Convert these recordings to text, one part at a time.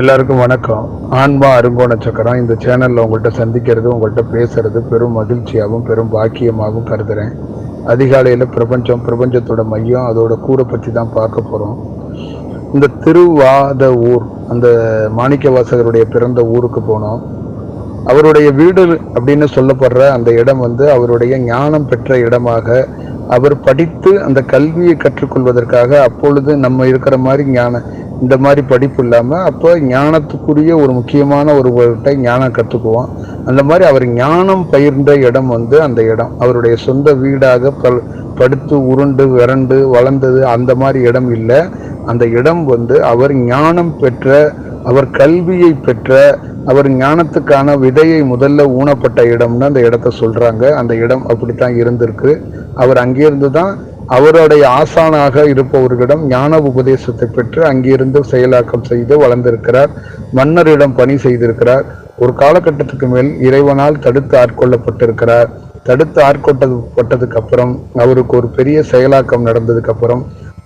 எல்லாருக்கும் வணக்கம். ஆன்மா அருங்கோண சக்கரம். இந்த சேனலில் உங்கள்கிட்ட சந்திக்கிறது உங்கள்கிட்ட பேசுறது பெரும் மகிழ்ச்சியாகவும் பெரும் பாக்கியமாகவும் கருதுறேன். அதிகாலையில் பிரபஞ்சம் பிரபஞ்சத்தோட மையம் அதோட கூரை பற்றி தான் பார்க்க போகிறோம் இந்த திருவாத ஊர் அந்த மாணிக்க வாசகருடைய பிறந்த ஊருக்கு போனோம். அவருடைய வீடு அப்படின்னு சொல்லப்படுற அந்த இடம் வந்து அவருடைய ஞானம் பெற்ற இடமாக அவர் படித்து அந்த கல்வியை கற்றுக்கொள்வதற்காக அப்பொழுது நம்ம இருக்கிற மாதிரி ஞான இந்த மாதிரி படிப்பு இல்லாமல் அப்போ ஞானத்துக்குரிய ஒரு முக்கியமான ஒருவர்கிட்ட ஞானம் கற்றுக்குவோம். அந்த மாதிரி அவர் ஞானம் பயிர்ந்த இடம் வந்து அந்த இடம். அவருடைய சொந்த வீடாக பல் படுத்து உருண்டு விரண்டு வளர்ந்தது அந்த மாதிரி இடம் இல்லை. அந்த இடம் வந்து அவர் ஞானம் பெற்ற அவர் கல்வியை பெற்ற அவர் ஞானத்துக்கான விதையை முதல்ல ஊனப்பட்ட இடம்னு அந்த இடத்த சொல்கிறாங்க அந்த இடம் அப்படித்தான் இருந்திருக்கு. அவர் அங்கேருந்து தான் அவருடைய ஆசானாக இருப்பவர்களிடம் ஞான உபதேசத்தை பெற்று அங்கிருந்து செயலாக்கம் செய்து வளர்ந்திருக்கிறார். மன்னரிடம் பணி செய்திருக்கிறார். ஒரு காலகட்டத்துக்கு மேல் இறைவனால் தடுத்து ஆட்கொள்ளப்பட்டிருக்கிறார். தடுத்து ஆட்கொள்ளப்பட்டதுக்கு அப்புறம் அவருக்கு ஒரு பெரிய செயலாக்கம் நடந்ததுக்கு அப்புறம்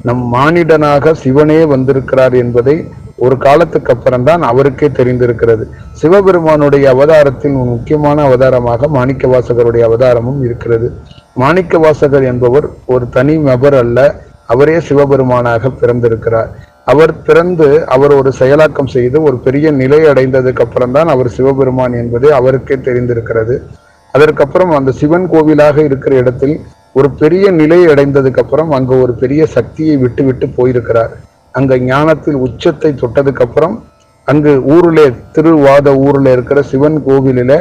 நம் மானிடனாக சிவனே வந்திருக்கிறார் என்பதை ஒரு காலத்துக்கு அப்புறம் தான் அவருக்கே தெரிந்திருக்கிறது. சிவபெருமானுடைய அவதாரத்தில் முக்கியமான அவதாரமாக மாணிக்க வாசகருடைய அவதாரமும் இருக்கிறது. மாணிக்க வாசகர் என்பவர் ஒரு தனி நபர் அல்ல அவரே சிவபெருமானாக பிறந்திருக்கிறார். அவர் பிறந்து அவர் ஒரு செயலாக்கம் செய்து ஒரு பெரிய நிலை அடைந்ததுக்கு அப்புறம் தான் அவர் சிவபெருமான் என்பது அவருக்கே தெரிந்திருக்கிறது. அதற்கப்புறம் அந்த சிவன் கோவிலாக இருக்கிற இடத்தில் ஒரு பெரிய நிலை அடைந்ததுக்கு அப்புறம் அங்கு ஒரு பெரிய சக்தியை விட்டு விட்டு போயிருக்கிறார். அங்க ஞானத்தில் உச்சத்தை தொட்டதுக்கு அப்புறம் அங்கு ஊரிலே திருவாத ஊர்ல இருக்கிற சிவன் கோவிலில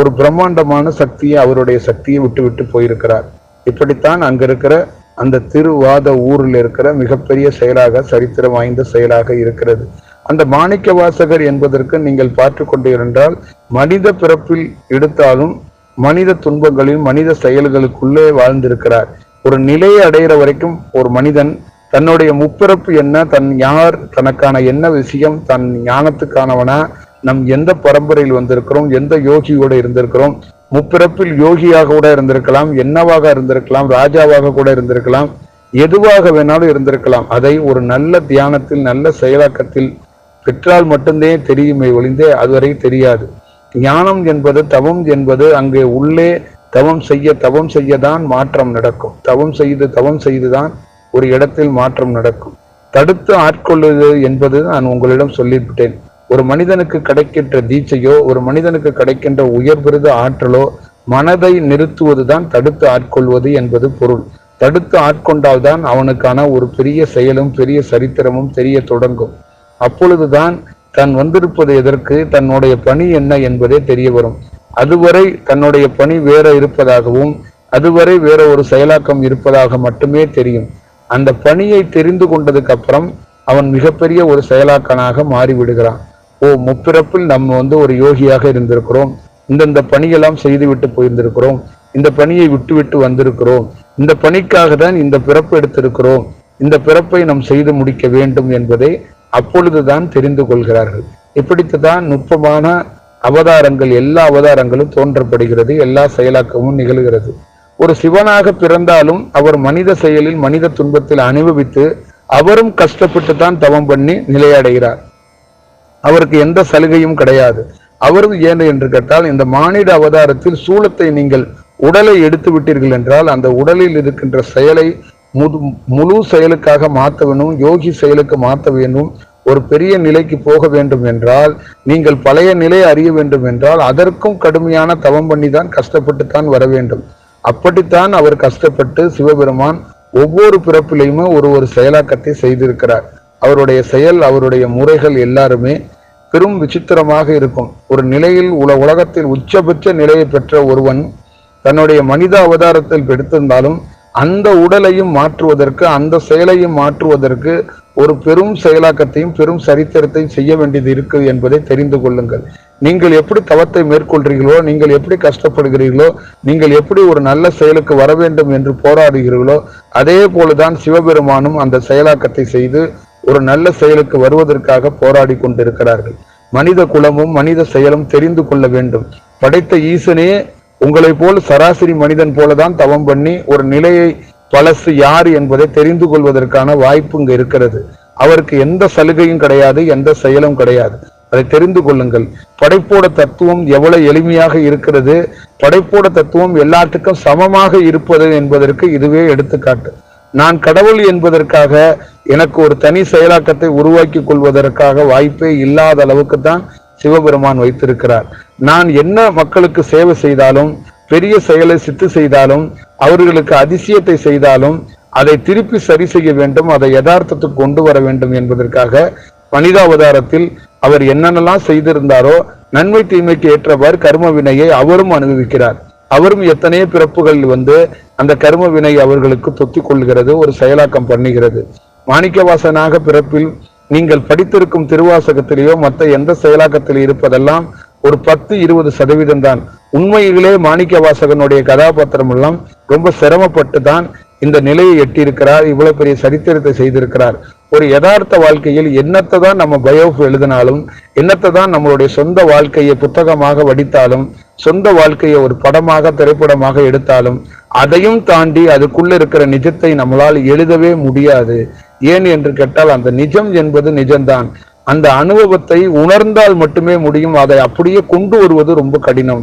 ஒரு பிரம்மாண்டமான சக்தியை அவருடைய சக்தியை விட்டு விட்டு போயிருக்கிறார். இப்படித்தான் அங்க இருக்கிற அந்த திருவாத ஊரில் இருக்கிற மிகப்பெரிய செயலாக சரித்திரம் வாய்ந்த செயலாக இருக்கிறது. அந்த மாணிக்க வாசகர் என்பதற்கு நீங்கள் பார்த்து கொண்டிருந்தால் மனித பிறப்பில் எடுத்தாலும் மனித துன்பங்களில் மனித செயல்களுக்குள்ளே வாழ்ந்திருக்கிறார். ஒரு நிலையை அடைகிற வரைக்கும் ஒரு மனிதன் தன்னுடைய முப்பிறப்பு என்ன? தன் யார்? தனக்கான என்ன விஷயம்? தன் ஞானத்துக்கானவனா? நம் எந்த பரம்பரையில் வந்திருக்கிறோம்? எந்த யோகியோட இருந்திருக்கிறோம்? முப்பிறப்பில் யோகியாக கூட இருந்திருக்கலாம் என்னவாக இருந்திருக்கலாம் ராஜாவாக கூட இருந்திருக்கலாம் எதுவாக வேணாலும் இருந்திருக்கலாம். அதை ஒரு நல்ல தியானத்தில் நல்ல செயலாக்கத்தில் பெற்றால் மட்டும்தே தெரியுமே ஒளிந்தே அதுவரை தெரியாது. ஞானம் என்பது தவம் என்பது அங்கே உள்ளே தவம் செய்ய தவம் செய்யதான் மாற்றம் நடக்கும். தவம் செய்து தவம் செய்துதான் ஒரு இடத்தில் மாற்றம் நடக்கும். தடுத்து ஆட்கொள்வது என்பது நான் உங்களிடம் சொல்லிவிட்டேன். ஒரு மனிதனுக்கு கிடைக்கின்ற தீட்சையோ ஒரு மனிதனுக்கு கிடைக்கின்ற உயர் விருது ஆற்றலோ மனதை நிறுத்துவதுதான் தடுத்து ஆட்கொள்வது என்பது பொருள். தடுத்து ஆட்கொண்டால்தான் அவனுக்கான ஒரு பெரிய செயலும் பெரிய சரித்திரமும் தெரிய தொடங்கும். அப்பொழுதுதான் தான் வந்திருப்பது எதற்கு தன்னுடைய பணி என்ன என்பதே தெரிய வரும். அதுவரை தன்னுடைய பணி வேற இருப்பதாகவும் அதுவரை வேற ஒரு செயலாக்கம் இருப்பதாக மட்டுமே தெரியும். அந்த பணியை தெரிந்து கொண்டதுக்கு அப்புறம் அவன் மிகப்பெரிய ஒரு செயலாக்கனாக மாறிவிடுகிறான். ஓ முப்பிறப்பில் நம்ம வந்து ஒரு யோகியாக இருந்திருக்கிறோம். இந்தந்த பணியெல்லாம் செய்துவிட்டு போயிருந்திருக்கிறோம். இந்த பணியை விட்டு விட்டு வந்திருக்கிறோம். இந்த பணிக்காக தான் இந்த பிறப்பு எடுத்திருக்கிறோம். இந்த பிறப்பை நாம் செய்து முடிக்க வேண்டும் என்பதை அப்பொழுதுதான் தெரிந்து கொள்கிறார்கள். இப்படித்தான் நுட்பமான அவதாரங்கள் எல்லா அவதாரங்களும் தோன்றப்படுகிறது. எல்லா செயலாக்கமும் நிகழ்கிறது. ஒரு சிவனாக பிறந்தாலும் அவர் மனித செயலில் மனித துன்பத்தில் அனுபவித்து அவரும் கஷ்டப்பட்டு தான் தவம் பண்ணி நிலையடைகிறார். அவருக்கு எந்த சலுகையும் கிடையாது. அவரது ஏன் என்று கேட்டால் இந்த மானிட அவதாரத்தில் சூளத்தை நீங்கள் உடலை எடுத்து விட்டீர்கள் என்றால் அந்த உடலில் இருக்கின்ற செயலை முது முழு செயலுக்காக மாற்ற வேணும் யோகி செயலுக்கு மாற்ற வேண்டும் ஒரு பெரிய நிலைக்கு போக வேண்டும் என்றால் நீங்கள் பழைய நிலை அறிய வேண்டும் என்றால் அதற்கும் கடுமையான தவம் பண்ணி தான் கஷ்டப்பட்டு தான் வர வேண்டும். அப்படித்தான் அவர் கஷ்டப்பட்டு சிவபெருமான் ஒவ்வொரு பிறப்பிலையுமே ஒரு ஒரு செயலாக்கத்தை செய்திருக்கிறார். அவருடைய செயல் அவருடைய முறைகள் எல்லாருமே பெரும் விசித்திரமாக இருக்கும். ஒரு நிலையில் உல உலகத்தில் உச்சபட்ச நிலையை பெற்ற ஒருவன் தன்னுடைய மனித அவதாரத்தில் எடுத்திருந்தாலும் அந்த உடலையும் மாற்றுவதற்கு அந்த செயலையும் மாற்றுவதற்கு ஒரு பெரும் செயலாக்கத்தையும் பெரும் சரித்திரத்தையும் செய்ய வேண்டியது இருக்குது என்பதை தெரிந்து கொள்ளுங்கள். நீங்கள் எப்படி தவத்தை மேற்கொள்கிறீர்களோ நீங்கள் எப்படி கஷ்டப்படுகிறீர்களோ நீங்கள் எப்படி ஒரு நல்ல செயலுக்கு வர வேண்டும் என்று போராடுகிறீர்களோ அதே போலதான் சிவபெருமானும் அந்த செயலாக்கத்தை செய்து ஒரு நல்ல செயலுக்கு வருவதற்காக போராடி கொண்டிருக்கிறார்கள். மனித குலமும் மனித செயலும் தெரிந்து கொள்ள வேண்டும். படைத்த ஈசனே உங்களை போல் சராசரி மனிதன் போலதான் தவம் பண்ணி ஒரு நிலையை பழசு யார் என்பதை தெரிந்து கொள்வதற்கான வாய்ப்பு இங்கு இருக்கிறது. அவருக்கு எந்த சலுகையும் கிடையாது எந்த செயலும் கிடையாது. அதை தெரிந்து கொள்ளுங்கள். படைப்போட தத்துவம் எவ்வளவு எளிமையாக இருக்கிறது? படைப்போட தத்துவம் எல்லாத்துக்கும் சமமாக இருப்பது என்பதற்கு இதுவே எடுத்துக்காட்டு. நான் கடவுள் என்பதற்காக எனக்கு ஒரு தனி செயலாக்கத்தை உருவாக்கி கொள்வதற்காக வாய்ப்பே இல்லாத அளவுக்கு தான் சிவபெருமான் வைத்திருக்கிறார். நான் என்ன மக்களுக்கு சேவை செய்தாலும் பெரிய செயலை சித்து செய்தாலும் அவர்களுக்கு அதிசயத்தை செய்தாலும் அதை திருப்பி சரி செய்ய வேண்டும் அதை யதார்த்தத்துக்கு கொண்டு வர வேண்டும் என்பதற்காக மனிதாவதாரத்தில் அவர் என்னென்னலாம் செய்திருந்தாரோ நன்மை தீமைக்கு ஏற்றவாறு கர்ம வினையை அவரும் அனுபவிக்கிறார். அவரும் எத்தனையோ பிறப்புகள் வந்து அந்த கர்ம வினை அவர்களுக்கு தொத்திக் கொள்கிறது ஒரு செயலாக்கம் பண்ணுகிறது. மாணிக்கவாசனாக பிறப்பில் நீங்கள் படித்திருக்கும் திருவாசகத்திலேயோ மற்ற எந்த செயலாக்கத்தில் இருப்பதெல்லாம் ஒரு பத்து இருபது சதவீதம் தான் உண்மையிலே மாணிக்க வாசகனுடைய கதாபாத்திரம் எல்லாம் ரொம்ப சிரமப்பட்டு தான் இந்த நிலையை எட்டியிருக்கிறார் இவ்வளவு பெரிய சரித்திரத்தை செய்திருக்கிறார். ஒரு யதார்த்த வாழ்க்கையில் என்னத்தை தான் நம்ம பயோஃப் எழுதினாலும் என்னத்தை தான் நம்மளுடைய சொந்த வாழ்க்கையை புத்தகமாக வடித்தாலும் சொந்த வாழ்க்கையை ஒரு படமாக திரைப்படமாக எடுத்தாலும் அதையும் தாண்டி அதுக்குள்ள இருக்கிற நிஜத்தை நம்மளால் எழுதவே முடியாது. ஏன் என்று கேட்டால் அந்த நிஜம் என்பது நிஜம்தான். அந்த அனுபவத்தை உணர்ந்தால் மட்டுமே முடியும். அதை அப்படியே கொண்டு வருவது ரொம்ப கடினம்.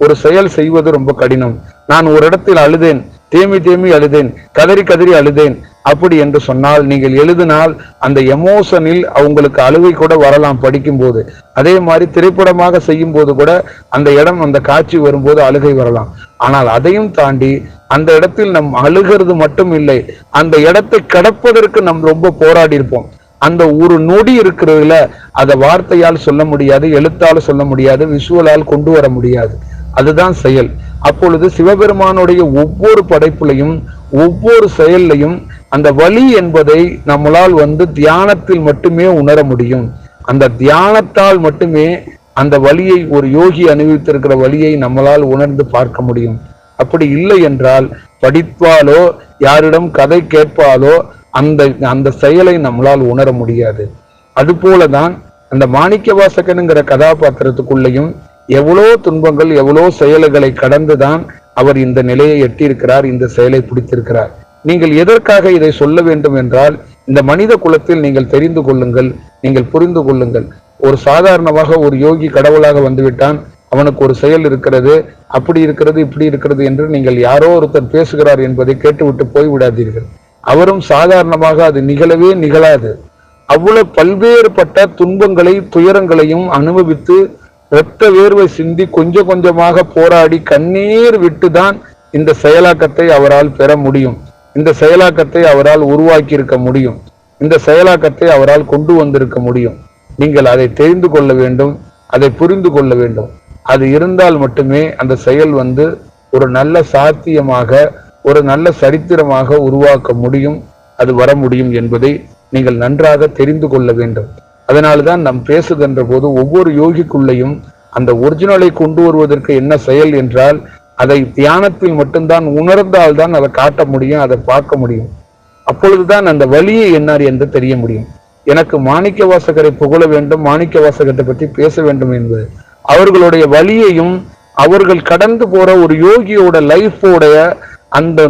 ஒரு செயல் செய்வது ரொம்ப கடினம். நான் ஒரு இடத்தில் அழுதேன். தேமி தேமி அழுதேன் கதறி கதறி அழுதேன். அப்படி என்று சொன்னால் நீங்கள் எழுதினால் அந்த எமோஷனில் அவங்களுக்கு அழுகை கூட வரலாம் படிக்கும்போது. அதே மாதிரி திரைப்படமாக செய்யும் போது கூட அந்த இடம் அந்த காட்சி வரும்போது அழுகை வரலாம். ஆனால் அதையும் தாண்டி அந்த இடத்தில் நம் அழுகிறது மட்டும் இல்லை அந்த இடத்தை கடப்பதற்கு நம் ரொம்ப போராடி இருப்போம். அந்த ஒரு நொடி இருக்கிறதுல அதை வார்த்தையால் சொல்ல முடியாது எழுத்தால் சொல்ல முடியாது விஷுவலால் கொண்டு வர முடியாது. அதுதான் செயல். அப்பொழுது சிவபெருமானுடைய ஒவ்வொரு படைப்புலையும் ஒவ்வொரு செயல்லையும் அந்த வழி என்பதை நம்மளால் வந்து தியானத்தில் மட்டுமே உணர முடியும். அந்த தியானத்தால் மட்டுமே அந்த வழியை ஒரு யோகி அனுபவித்திருக்கிற வழியை நம்மளால் உணர்ந்து பார்க்க முடியும். அப்படி இல்லை என்றால் படிப்பாலோ யாரிடம் கதை கேட்பாலோ அந்த அந்த செயலை நம்மளால் உணர முடியாது. அதுபோலதான் அந்த மாணிக்க வாசகனுங்கிற கதாபாத்திரத்துக்குள்ளேயும் எவ்வளோ துன்பங்கள் எவ்வளோ செயல்களை கடந்துதான் அவர் இந்த நிலையை எட்டியிருக்கிறார் இந்த செயலை பிடித்திருக்கிறார். நீங்கள் எதற்காக இதை சொல்ல வேண்டும் என்றால் இந்த மனித குலத்தில் நீங்கள் தெரிந்து கொள்ளுங்கள் நீங்கள் புரிந்து கொள்ளுங்கள். ஒரு சாதாரணமாக ஒரு யோகி கடவுளாக வந்துவிட்டான் அவனுக்கு ஒரு செயல் இருக்கிறது அப்படி இருக்கிறது இப்படி இருக்கிறது என்று நீங்கள் யாரோ ஒருத்தர் பேசுகிறார் என்பதை கேட்டுவிட்டு போய்விடாதீர்கள் அவரும் சாதாரணமாக அது நிகழவே நிகழாது. அவ்வளவு பல்வேறுபட்ட துன்பங்களை துயரங்களையும் அனுபவித்து இரத்த வேர்வை சிந்தி கொஞ்சம் கொஞ்சமாக போராடி கண்ணீர் விட்டுதான் இந்த செயலாக்கத்தை அவரால் பெற முடியும். இந்த செயலாக்கத்தை அவரால் உருவாக்கி இருக்க முடியும். இந்த செயலாக்கத்தை அவரால் கொண்டு வந்திருக்க முடியும். நீங்கள் அதை தெரிந்து கொள்ள வேண்டும் அதை புரிந்து கொள்ள வேண்டும். அது இருந்தால் மட்டுமே அந்த செயல் வந்து ஒரு நல்ல சாத்தியமாக ஒரு நல்ல சரித்திரமாக உருவாக்க முடியும் அது வர முடியும் என்பதை நீங்கள் நன்றாக தெரிந்து கொள்ள வேண்டும். அதனால்தான் நாம் பேசுகின்ற போது ஒவ்வொரு யோகிக்குள்ளேயும் அந்த ஒரிஜினலை கொண்டு வருவதற்கு என்ன செயல் என்றால் அதை தியானத்தில் மட்டும்தான் உணர்ந்தால்தான் அதை காட்ட முடியும் அதை பார்க்க முடியும். அப்பொழுதுதான் அந்த வழியை என்னார் என்று தெரிய முடியும். எனக்கு மாணிக்க வாசகரை புகழ வேண்டும் மாணிக்க வாசகத்தை பற்றி பேச வேண்டும் என்பது. அவர்களுடைய வழியையும் அவர்கள் கடந்து போற ஒரு யோகியோட லைஃபோடைய அந்த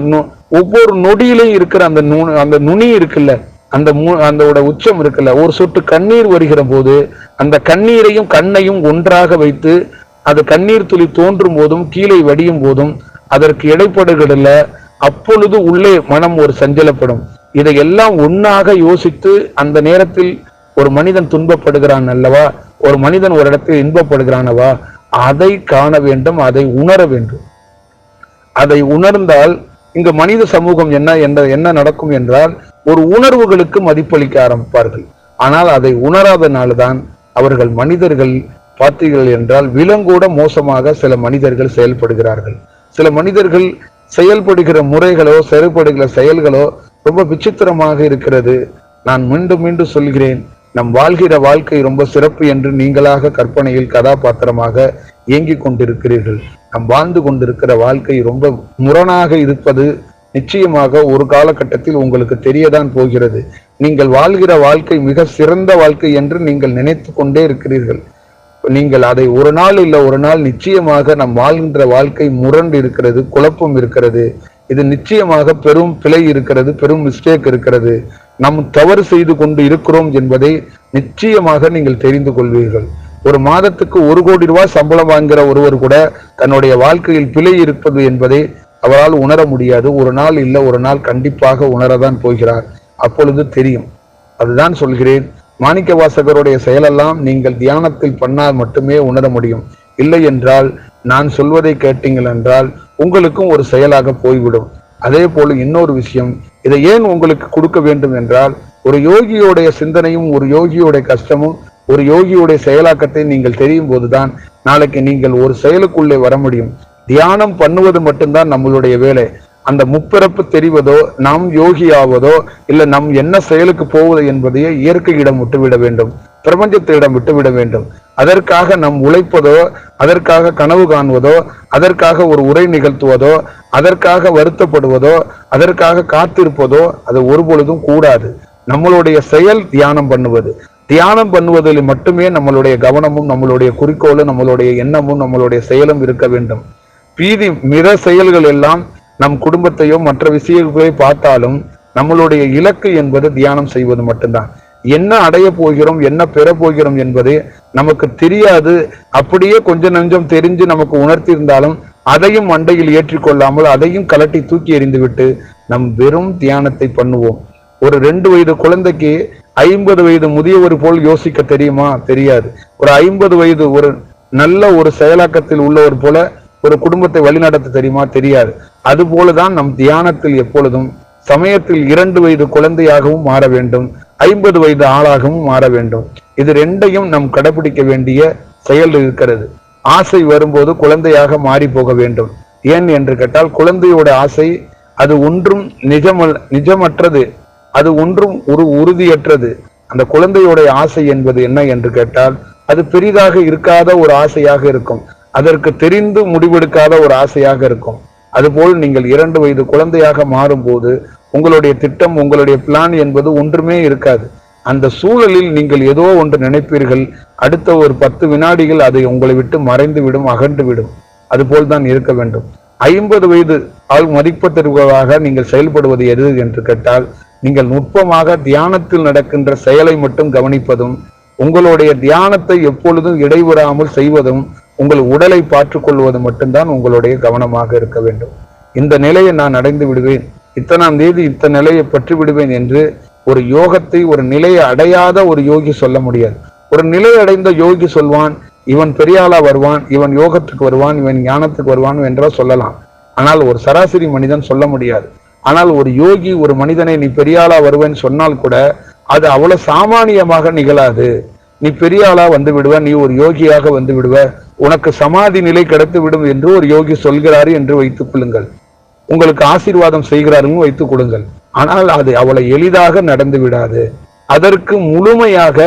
ஒவ்வொரு நொடியிலையும் இருக்கிற அந்த நு- அந்த நுனி இருக்குல்ல அந்த மூ அந்த உச்சம் இருக்குல்ல ஒரு சொட்டு கண்ணீர் வருகிற போது அந்த கண்ணீரையும் கண்ணையும் ஒன்றாக வைத்து அது கண்ணீர் துளி தோன்றும் போதும் கீழே வடியும் போதும் அதற்கு இடைப்படுகிறதுல அப்பொழுது உள்ளே மனம் ஒரு சஞ்சலப்படும். இதையெல்லாம் ஒன்னாக யோசித்து அந்த நேரத்தில் ஒரு மனிதன் துன்பப்படுகிறான் அல்லவா? ஒரு மனிதன் ஒரு இடத்தில் இன்பப்படுகிறானவா? அதை காண வேண்டும் அதை உணர வேண்டும். அதை உணர்ந்தால் இங்கு மனித சமூகம் என்ன என்ன என்ன நடக்கும் என்றால் ஒரு உணர்வுகளுக்கு மதிப்பளிக்க ஆரம்பிப்பார்கள். ஆனால் அதை உணராதனால்தான் அவர்கள் மனிதர்கள் பார்த்தீர்கள் என்றால் விலங்கூட மோசமாக சில மனிதர்கள் செயல்படுகிறார்கள். சில மனிதர்கள் செயல்படுகிற முறைகளோ செயல்படுகிற செயல்களோ ரொம்ப விசித்திரமாக இருக்கிறது. நான் மீண்டும் மீண்டும் சொல்கிறேன் நம் வாழ்கிற வாழ்க்கை ரொம்ப சிறப்பு என்று நீங்களாக கற்பனையில் கதாபாத்திரமாக இயங்கிக் கொண்டிருக்கிறீர்கள். நம் வாழ்ந்து கொண்டிருக்கிற வாழ்க்கை ரொம்ப முரணாக இருப்பது நிச்சயமாக ஒரு காலகட்டத்தில் உங்களுக்கு தெரியதான் போகிறது. நீங்கள் வாழ்கிற வாழ்க்கை மிக சிறந்த வாழ்க்கை என்று நீங்கள் நினைத்து கொண்டே இருக்கிறீர்கள். நீங்கள் அதை ஒரு நாள் இல்லை ஒரு நாள் நிச்சயமாக நம் வாழ்கின்ற வாழ்க்கை முரண்டு இருக்கிறது குழப்பம் இருக்கிறது. இது நிச்சயமாக பெரும் பிழை இருக்கிறது பெரும் மிஸ்டேக் இருக்கிறது. நாம் தவறு செய்து கொண்டு இருக்கிறோம் என்பதை நிச்சயமாக நீங்கள் தெரிந்து கொள்வீர்கள். ஒரு மாதத்துக்கு ஒரு கோடி ரூபாய் சம்பளம் வாங்குகிற ஒருவர் கூட தன்னுடைய வாழ்க்கையில் பிழை இருப்பது என்பதை அவரால் உணர முடியாது. ஒரு நாள் இல்லை ஒரு நாள் கண்டிப்பாக உணரதான் போகிறார். அப்பொழுது தெரியும். அதுதான் சொல்கிறேன். மாணிக்க வாசகருடைய செயலெல்லாம் நீங்கள் தியானத்தில் பண்ணால் மட்டுமே உணர முடியும். இல்லை என்றால் நான் சொல்வதை கேட்டீங்கள் என்றால் உங்களுக்கும் ஒரு செயலாக போய்விடும். அதே போல இன்னொரு விஷயம் இதை ஏன் உங்களுக்கு கொடுக்க வேண்டும் என்றால் ஒரு யோகியோடைய சிந்தனையும் ஒரு யோகியோடைய கஷ்டமும் ஒரு யோகியோடைய செயலாக்கத்தை நீங்கள் தெரியும் போதுதான் நாளைக்கு நீங்கள் ஒரு செயலுக்குள்ளே வர முடியும். தியானம் பண்ணுவது மட்டும்தான் நம்மளுடைய வேலை. அந்த முப்பிறப்பு தெரிவதோ நாம் யோகி ஆவதோ இல்ல நம் என்ன செயலுக்கு போவது என்பதையே இயற்கையிடம் விட்டுவிட வேண்டும். பிரபஞ்சத்திடம் விட்டுவிட வேண்டும். அதற்காக நம் உழைப்பதோ அதற்காக கனவு காண்வதோ அதற்காக ஒரு உரை நிகழ்த்துவதோ அதற்காக வருத்தப்படுவதோ அதற்காக காத்திருப்பதோ அது ஒருபொழுதும் கூடாது. நம்மளுடைய செயல் தியானம் பண்ணுவது. தியானம் பண்ணுவதில் மட்டுமே நம்மளுடைய கவனமும் நம்மளுடைய குறிக்கோளும் நம்மளுடைய எண்ணமும் நம்மளுடைய செயலும் இருக்க வேண்டும். பீதி மித செயல்கள் எல்லாம் நம் குடும்பத்தையோ மற்ற விஷயங்களை பார்த்தாலும் நம்மளுடைய இலக்கு என்பது தியானம் செய்வது மட்டும்தான். என்ன அடைய போகிறோம் என்ன பெற போகிறோம் என்பது நமக்கு தெரியாது. அப்படியே கொஞ்சம் நஞ்சம் தெரிஞ்சு நமக்கு உணர்த்தியிருந்தாலும் அதையும் மண்டையில் ஏற்றிக்கொள்ளாமல் அதையும் கலட்டி தூக்கி எறிந்துவிட்டு நம் வெறும் தியானத்தை பண்ணுவோம். ஒரு ரெண்டு வயது குழந்தைக்கு ஐம்பது வயது முதியவர் போல் யோசிக்க தெரியுமா? தெரியாது. ஒரு ஐம்பது வயது ஒரு நல்ல ஒரு செயலாக்கத்தில் உள்ளவர் போல ஒரு குடும்பத்தை வழிநடத்த தெரியுமா? தெரியாது. அது போலதான் நம் தியானத்தில் எப்பொழுதும் சமயத்தில் இரண்டு வயது குழந்தையாகவும் மாற வேண்டும் ஐம்பது வயது ஆளாகவும் மாற வேண்டும். இது ரெண்டையும் நம் கடைபிடிக்க வேண்டிய செயல் இருக்கிறது. ஆசை வரும்போது குழந்தையாக மாறி போக வேண்டும். ஏன் என்று கேட்டால் குழந்தையோட ஆசை அது ஒன்றும் நிஜமல் நிஜமற்றது. அது ஒன்றும் ஒரு உறுதியற்றது. அந்த குழந்தையோட ஆசை என்பது என்ன என்று கேட்டால் அது பெரிதாக இருக்காத ஒரு ஆசையாக இருக்கும். அதற்கு தெரிந்து முடிவெடுக்காத ஒரு ஆசையாக இருக்கும். அதுபோல் நீங்கள் இரண்டு வயது குழந்தையாக மாறும்போது உங்களுடைய திட்டம் உங்களுடைய பிளான் என்பது ஒன்றுமே இருக்காது. அந்த சூழலில் நீங்கள் ஏதோ ஒன்று நினைப்பீர்கள். அடுத்த ஒரு பத்து வினாடிகள் அதை உங்களை விட்டு மறைந்து விடும் அகன்று விடும் அதுபோல் தான் இருக்க வேண்டும். ஐம்பது வயது ஆள் மதிப்பத்திற்காக நீங்கள் செயல்படுவது எது என்று கேட்டால் நீங்கள் நுட்பமாக தியானத்தில் நடக்கின்ற செயலை மட்டும் கவனிப்பதும் உங்களுடைய தியானத்தை எப்பொழுதும் இடைவிடாமல் செய்வதும் உங்கள் உடலை பார்த்துக்கொள்வது மட்டும்தான் உங்களுடைய கவனமாக இருக்க வேண்டும். இந்த நிலையை நான் அடைந்து விடுவேன். இத்தனாம் தேதி இத்தனை நிலையை பற்றி விடுவேன் என்று ஒரு யோகத்தை ஒரு நிலையை அடையாத ஒரு யோகி சொல்ல முடியாது. ஒரு நிலை அடைந்த யோகி சொல்வான் இவன் பெரியாளா வருவான் இவன் யோகத்துக்கு வருவான் இவன் ஞானத்துக்கு வருவான் என்றால் சொல்லலாம். ஆனால் ஒரு சராசரி மனிதன் சொல்ல முடியாது. ஆனால் ஒரு யோகி ஒரு மனிதனை நீ பெரியாளா வருவேன் சொன்னால் கூட அது அவ்வளவு சாமானியமாக நிகழாது. நீ பெரியாளா வந்து விடுவ நீ ஒரு யோகியாக வந்து விடுவ உனக்கு சமாதி நிலை கிடைத்து விடும் என்று ஒரு யோகி சொல்கிறாரு என்று வைத்துக் கொள்ளுங்கள். உங்களுக்கு ஆசீர்வாதம் செய்கிறார்கள் வைத்துக் கொடுங்கள். ஆனால் அது அவளை எளிதாக நடந்து விடாது. அதற்கு முழுமையாக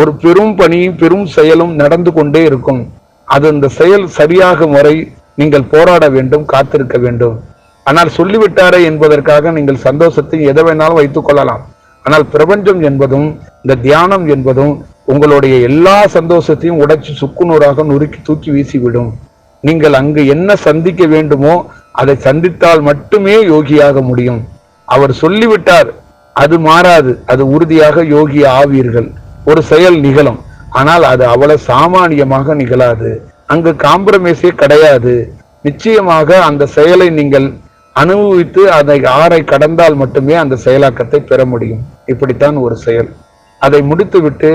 ஒரு பெரும் பணியும் பெரும் செயலும் நடந்து கொண்டே இருக்கும். அது அந்த செயல் சரியாகும் வரை நீங்கள் போராட வேண்டும் காத்திருக்க வேண்டும். ஆனால் சொல்லிவிட்டாரே என்பதற்காக நீங்கள் சந்தோஷத்தை எதை வேணாலும் வைத்துக் கொள்ளலாம். ஆனால் பிரபஞ்சம் என்பதும் இந்த தியானம் என்பதும் உங்களுடைய எல்லா சந்தோஷத்தையும் உடைச்சு சுக்குநூறாக நுறுக்கி தூக்கி வீசிவிடும். நீங்கள் அங்கு என்ன சந்திக்க வேண்டுமோ அதை சந்தித்தால் மட்டுமே யோகியாக முடியும். அவர் சொல்லிவிட்டார் அது மாறாது அது உறுதியாக யோகி ஆவீர்கள். ஒரு செயல் நிகழும் ஆனால் அது அவ்வளவு சாமானியமாக நிகழாது. அங்கு காம்ப்ரமைஸே கிடையாது. நிச்சயமாக அந்த செயலை நீங்கள் அனுபவித்து அதை ஆறை கடந்தால் மட்டுமே அந்த செயலாக்கத்தை பெற முடியும். இப்படித்தான் ஒரு செயல். அதை முடித்துவிட்டு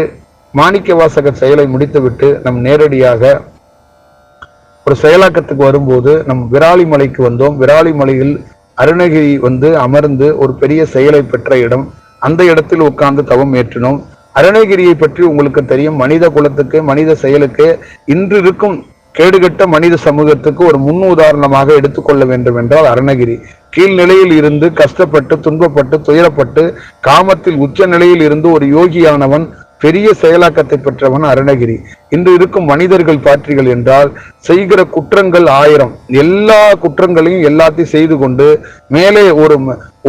மாணிக்க வாசக செயலை முடித்துவிட்டு நம் நேரடியாக ஒரு செயலாக்கத்துக்கு வரும்போது நம் விராலி மலைக்கு வந்தோம். விராலிமலையில் அருணகிரி வந்து அமர்ந்து ஒரு பெரிய செயலை பெற்ற இடம். அந்த இடத்தில் உட்கார்ந்து தவம் ஏற்றினோம். அருணகிரியை பற்றி உங்களுக்கு தெரியும். மனித குலத்துக்கு மனித செயலுக்கு இன்று இருக்கும் கேடுகட்ட மனித சமூகத்துக்கு ஒரு முன் உதாரணமாக எடுத்துக்கொள்ள வேண்டும் என்றால் அருணகிரி. கீழ்நிலையில் இருந்து கஷ்டப்பட்டு துன்பப்பட்டு துயரப்பட்டு காமத்தில் உச்ச நிலையில் இருந்து ஒரு யோகியானவன் பெரிய செயலாக்கத்தை பெற்றவன் அருணகிரி. இன்று இருக்கும் மனிதர்கள் பாற்றிகள் என்றால் செய்கிற குற்றங்கள் ஆயிரம். எல்லா குற்றங்களையும் எல்லாத்தையும் செய்து கொண்டு மேலே ஒரு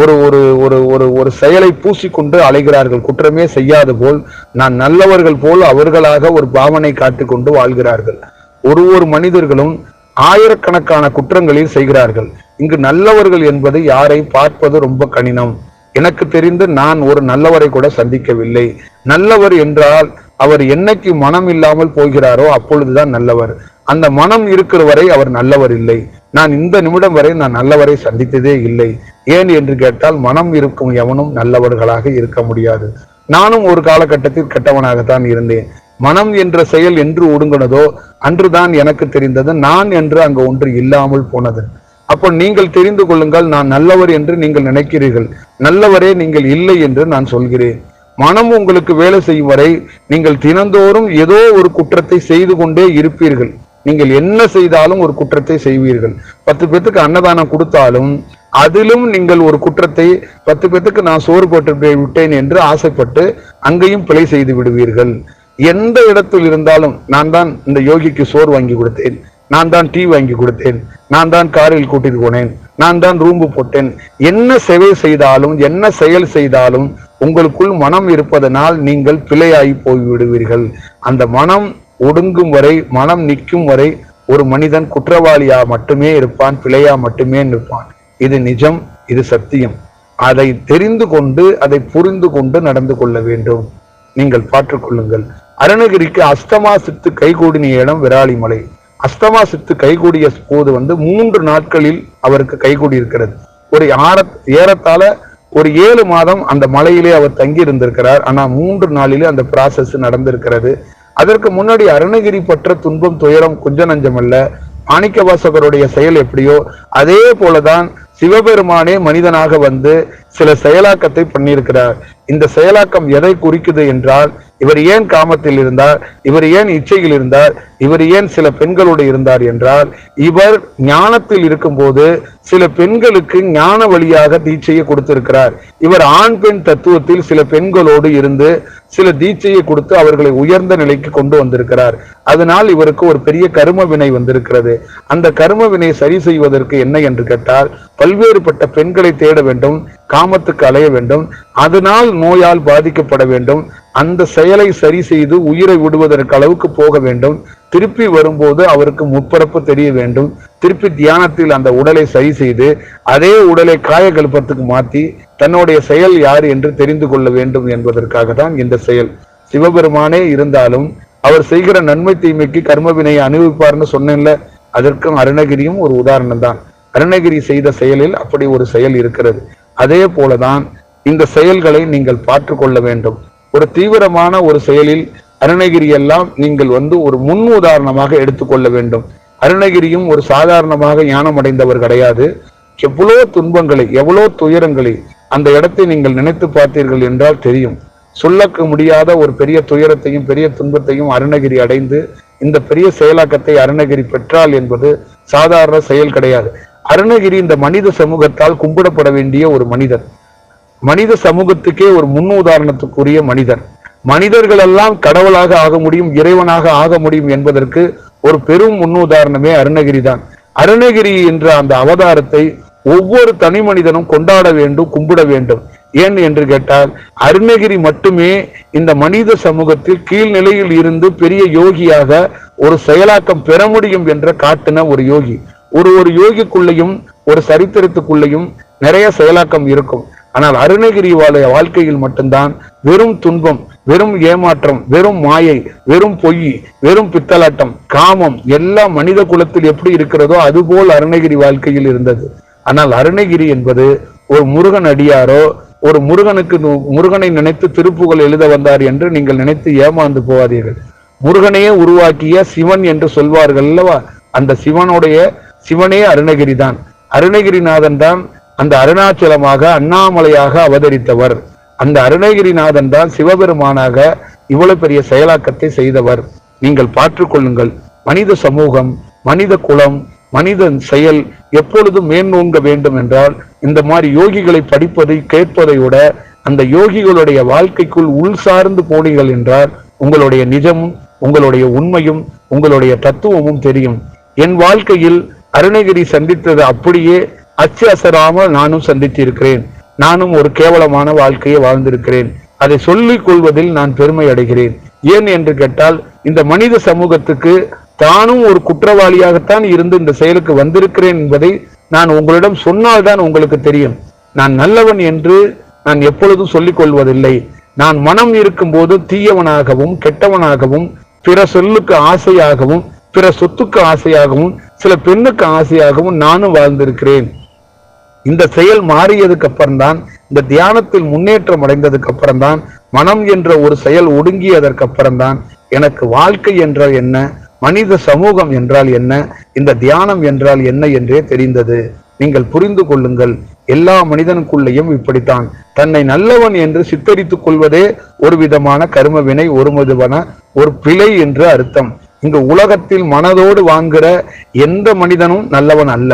ஒரு ஒரு ஒரு ஒரு ஒரு செயலை பூசிக்கொண்டு அலைகிறார்கள். குற்றமே செய்யாது போல் நான் நல்லவர்கள் போல் அவர்களாக ஒரு பாவனை காட்டிக்கொண்டு வாழ்கிறார்கள். ஒரு ஒரு மனிதர்களும் ஆயிரக்கணக்கான குற்றங்களில் செய்கிறார்கள். இங்கு நல்லவர்கள் என்பது யாரை பார்ப்பது ரொம்ப கடினம். எனக்கு தெரிந்து நான் ஒரு நல்லவரை கூட சந்திக்கவில்லை. நல்லவர் என்றால் அவர் என்னைக்கு மனம் இல்லாமல் போகிறாரோ அப்பொழுதுதான் நல்லவர். அந்த மனம் இருக்கிற வரை அவர் நல்லவர் இல்லை. நான் இந்த நிமிடம் வரை நான் நல்லவரை சந்தித்ததே இல்லை. ஏன் என்று கேட்டால் மனம் இருக்கும் எவனும் நல்லவர்களாக இருக்க முடியாது. நானும் ஒரு காலகட்டத்தில் கெட்டவனாகத்தான் இருந்தேன். மனம் என்ற செயல் என்று ஒடுங்கினதோ அன்றுதான் எனக்கு தெரிந்தது. நான் என்று அங்கு ஒன்று இல்லாமல் போனது. அப்போ நீங்கள் தெரிந்து கொள்ளுங்கள் நான் நல்லவர் என்று நீங்கள் நினைக்கிறீர்கள். நல்லவரே நீங்கள் இல்லை என்று நான் சொல்கிறேன். மனம் உங்களுக்கு வேலை செய்யும் வரை நீங்கள் தினந்தோறும் ஏதோ ஒரு குற்றத்தை செய்து கொண்டே இருப்பீர்கள். நீங்கள் என்ன செய்தாலும் ஒரு குற்றத்தை செய்வீர்கள். பத்து பேத்துக்கு அன்னதானம் கொடுத்தாலும் அதிலும் நீங்கள் ஒரு குற்றத்தை பத்து பேத்துக்கு நான் சோறு போட்டு போய் விட்டேன் என்று ஆசைப்பட்டு அங்கேயும் பிழை செய்து விடுவீர்கள். எந்த இடத்தில் இருந்தாலும் நான் தான் இந்த யோகிக்கு சோறு வாங்கி கொடுத்தேன். நான் தான் டீ வாங்கி கொடுத்தேன். நான் தான் காரில் கூட்டிட்டு போனேன். நான் தான் ரூம்பு போட்டேன். என்ன சேவை செய்தாலும் என்ன செயல் செய்தாலும் உங்களுக்குள் மனம் இருப்பதனால் நீங்கள் பிழையாகி போய் விடுவீர்கள் அந்த மனம் ஒடுங்கும் வரை மனம் நிற்கும் வரை ஒரு மனிதன் குற்றவாளியா மட்டுமே இருப்பான் பிழையா மட்டுமே நிற்பான். இது நிஜம் இது சத்தியம். அதை தெரிந்து கொண்டு அதை புரிந்து கொண்டு நடந்து கொள்ள வேண்டும். நீங்கள் பார்த்துக் அருணகிரிக்கு அஸ்தமா சித்து கைகூடின இடம் விராலிமலை அஸ்தமா சித்து கைகூடிய போது வந்து மூன்று நாட்களில் அவருக்கு கைகூடி இருக்கிறது ஒரு ஆற ஏறத்தாழ ஒரு ஏழு மாதம் அந்த மலையிலே அவர் தங்கி இருந்திருக்கிறார் ஆனா மூன்று நாளிலே அந்த ப்ராசஸ் நடந்திருக்கிறது. அதற்கு முன்னாடி அருணகிரி பற்ற துன்பம் துயரம் கொஞ்ச நஞ்சம் அல்ல. மாணிக்க வாசகருடைய செயல் எப்படியோ அதே போலதான் சிவபெருமானே மனிதனாக வந்து சில செயலாக்கத்தை பண்ணியிருக்கிறார். இந்த செயலாக்கம் எதை குறிக்குது என்றால் இவர் ஏன் காமத்தில் இருந்தார்? இவர் ஏன் இச்சையில் இருந்தார்? இவர் ஏன் சில பெண்களோடு இருந்தார் என்றால் இவர் ஞானத்தில் இருக்கும்போது சில பெண்களுக்கு ஞான வழியாக தீட்சையை கொடுத்திருக்கிறார். இவர் ஆண் பெண் தத்துவத்தில் சில பெண்களோடு இருந்து சில தீட்சையை கொடுத்து அவர்களை உயர்ந்த நிலைக்கு கொண்டு வந்திருக்கிறார். அதனால் இவருக்கு ஒரு பெரிய கரும வினை வந்திருக்கிறது. அந்த கரும வினை சரி செய்வதற்கு என்ன என்று கேட்டால் பல்வேறுபட்ட பெண்களை தேட வேண்டும். காமத்துக்கு அலைய வேண்டும். அதனால் நோயால் பாதிக்கப்பட வேண்டும். அந்த செயலை சரி செய்து உயிரை விடுவதற்கு அளவுக்கு போக வேண்டும். திருப்பி வரும்போது அவருக்கு முற்பரப்பு தெரிய வேண்டும். திருப்பி தியானத்தில் அந்த உடலை சரி செய்து அதே உடலை காயகல்பத்துக்கு மாற்றி தன்னுடைய செயல் யார் என்று தெரிந்து கொள்ள வேண்டும் என்பதற்காக தான் இந்த செயல். சிவபெருமானே இருந்தாலும் அவர் செய்கிற நன்மை தீமைக்கு கர்மவினை அனுபவிப்பார்னு சொன்னேன்ல அதற்கும் அருணகிரியும் ஒரு உதாரணம் தான் அருணகிரி செய்த செயலில் அப்படி ஒரு செயல் இருக்கிறது. அதே போலதான் இந்த செயல்களை நீங்கள் பார்த்து கொள்ள வேண்டும். ஒரு தீவிரமான ஒரு செயலில் அருணகிரி எல்லாம் நீங்கள் வந்து ஒரு முன் உதாரணமாக எடுத்துக்கொள்ள வேண்டும். அருணகிரியும் ஒரு சாதாரணமாக ஞானம் அடைந்தவர் கிடையாது. எவ்வளோ துன்பங்களை எவ்வளோ துயரங்களை அந்த இடத்தை நீங்கள் நினைத்து பார்த்தீர்கள் என்றால் தெரியும். சொல்லக்க முடியாத ஒரு பெரிய துயரத்தையும் பெரிய துன்பத்தையும் அருணகிரி அடைந்து இந்த பெரிய செயலாக்கத்தை அருணகிரி பெற்றால் என்பது சாதாரண செயல் கிடையாது. அருணகிரி இந்த மனித சமூகத்தால் கும்பிடப்பட வேண்டிய ஒரு மனிதர். மனித சமூகத்துக்கே ஒரு முன்னுதாரணத்துக்குரிய மனிதர். மனிதர்கள் எல்லாம் கடவுளாக ஆக முடியும் இறைவனாக ஆக முடியும் என்பதற்கு ஒரு பெரும் முன்னுதாரணமே அருணகிரி தான். அருணகிரி என்ற அந்த அவதாரத்தை ஒவ்வொரு தனி மனிதனும் கொண்டாட வேண்டும் கும்பிட வேண்டும். ஏன் என்று கேட்டால் அருணகிரி மட்டுமே இந்த மனித சமூகத்தில் கீழ்நிலையில் இருந்து பெரிய யோகியாக ஒரு செயலாக்கம் பெற முடியும் என்ற காட்டின ஒரு யோகி. ஒரு ஒரு யோகிக்குள்ளேயும் ஒரு சரித்திரத்துக்குள்ளேயும் நிறைய செயலாக்கம் இருக்கும். ஆனால் அருணகிரி வாழைய வாழ்க்கையில் மட்டும்தான் வெறும் துன்பம் வெறும் ஏமாற்றம் வெறும் மாயை வெறும் பொய் வெறும் பித்தலாட்டம் காமம் எல்லாம் மனித குலத்தில் எப்படி இருக்கிறதோ அதுபோல் அருணகிரி வாழ்க்கையில் இருந்தது. ஆனால் அருணகிரி என்பது ஒரு முருகன் அடியாரோ ஒரு முருகனுக்கு முருகனை நினைத்து திருப்புகள் எழுத வந்தார் என்று நீங்கள் நினைத்து ஏமாந்து போவாதீர்கள் முருகனையே உருவாக்கிய சிவன் என்று சொல்வார்கள் அல்லவா? அந்த சிவனுடைய சிவனே அருணகிரி தான் அருணகிரிநாதன் தான் அந்த அருணாச்சலமாக அண்ணாமலையாக அவதரித்தவர். அந்த அருணகிரிநாதன் தான் சிவபெருமானாக இவ்வளவு பெரிய செயலாக்கத்தை செய்தவர். நீங்கள் பார்த்துக்கொள்ளுங்கள் மனித சமூகம் மனித குலம் மனிதன் செயல் எப்பொழுதும் மேன்னோங்க வேண்டும் என்றால் இந்த மாதிரி யோகிகளை படிப்பதை கேட்பதை விட அந்த யோகிகளுடைய வாழ்க்கைக்குள் உள் சார்ந்து போனீர்கள் என்றால் உங்களுடைய நிஜமும் உங்களுடைய உண்மையும் உங்களுடைய தத்துவமும் தெரியும். என் வாழ்க்கையில் அருணகிரி சந்தித்தது அப்படியே அச்சு அசராமல் நானும் சந்தித்திருக்கிறேன். நானும் ஒரு கேவலமான வாழ்க்கையை வாழ்ந்திருக்கிறேன். அதை சொல்லிக் கொள்வதில் நான் பெருமை அடைகிறேன். ஏன் என்று கேட்டால் இந்த மனித சமூகத்துக்கு தானும் ஒரு குற்றவாளியாகத்தான் இருந்து இந்த செயலுக்கு வந்திருக்கிறேன் என்பதை நான் உங்களிடம் சொன்னால்தான் உங்களுக்கு தெரியும். நான் நல்லவன் என்று நான் எப்பொழுதும் சொல்லிக் கொள்வதில்லை. நான் மனம் இருக்கும்போது தீயவனாகவும் கெட்டவனாகவும் பிற சொல்லுக்கு ஆசையாகவும் பிற சொத்துக்கு ஆசையாகவும் சில பெண்ணுக்கு ஆசையாகவும் நானும் வாழ்ந்திருக்கிறேன். இந்த செயல் மாறியதுக்கு அப்புறம்தான் இந்த தியானத்தில் முன்னேற்றம் அடைந்ததுக்கு அப்புறம்தான் மனம் என்ற ஒரு செயல் ஒடுங்கியதற்கு அப்புறம்தான் எனக்கு வாழ்க்கை என்றால் என்ன மனித சமூகம் என்றால் என்ன இந்த தியானம் என்றால் என்ன என்றே தெரிந்தது. நீங்கள் புரிந்து கொள்ளுங்கள் எல்லா மனிதனுக்குள்ளேயும் இப்படித்தான். தன்னை நல்லவன் என்று சித்தரித்துக் கொள்வதே ஒரு விதமான கருமவினை ஒரு மதுவன ஒரு பிழை என்று அர்த்தம். இங்கு உலகத்தில் மனதோடு வாங்குற எந்த மனிதனும் நல்லவன் அல்ல.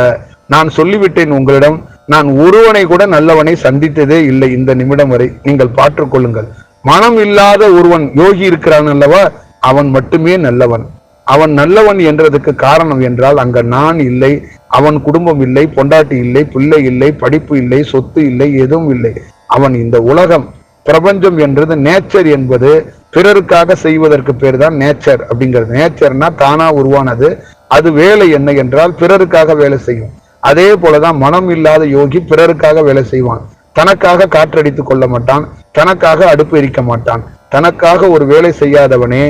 நான் சொல்லிவிட்டேன் உங்களிடம் நான் ஒருவனை கூட நல்லவனை சந்தித்ததே இல்லை இந்த நிமிடம் வரை. நீங்கள் பார்த்துக்கொள்ளுங்கள் மனம் இல்லாத ஒருவன் யோகி இருக்கிறான் அல்லவா? அவன் மட்டுமே நல்லவன். அவன் நல்லவன் என்றதுக்கு காரணம் என்றால் அங்க நான் இல்லை அவன் குடும்பம் இல்லை பொண்டாட்டி இல்லை பிள்ளை இல்லை படிப்பு இல்லை சொத்து இல்லை எதுவும் இல்லை. அவன் இந்த உலகம் பிரபஞ்சம் என்றது நேச்சர் என்பது பிறருக்காக செய்வதற்கு பேர் தான் நேச்சர் அப்படிங்கிறது நேச்சர்னா தானா உருவானது. அது வேலை என்ன என்றால் பிறருக்காக வேலை செய்யும். அதே போலதான் மனம் இல்லாத யோகி பிறருக்காக வேலை செய்வான். தனக்காக காற்றடித்துக் கொள்ள மாட்டான். தனக்காக அடுப்பு எரிக்க மாட்டான். தனக்காக ஒரு வேலை செய்யாதவனே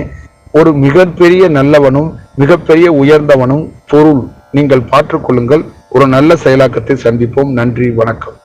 ஒரு மிகப்பெரிய நல்லவனும் மிகப்பெரிய உயர்ந்தவனும் பொருள். நீங்கள் பார்த்துக் கொள்ளுங்கள். ஒரு நல்ல செயலாக்கத்தை சந்திப்போம். நன்றி வணக்கம்.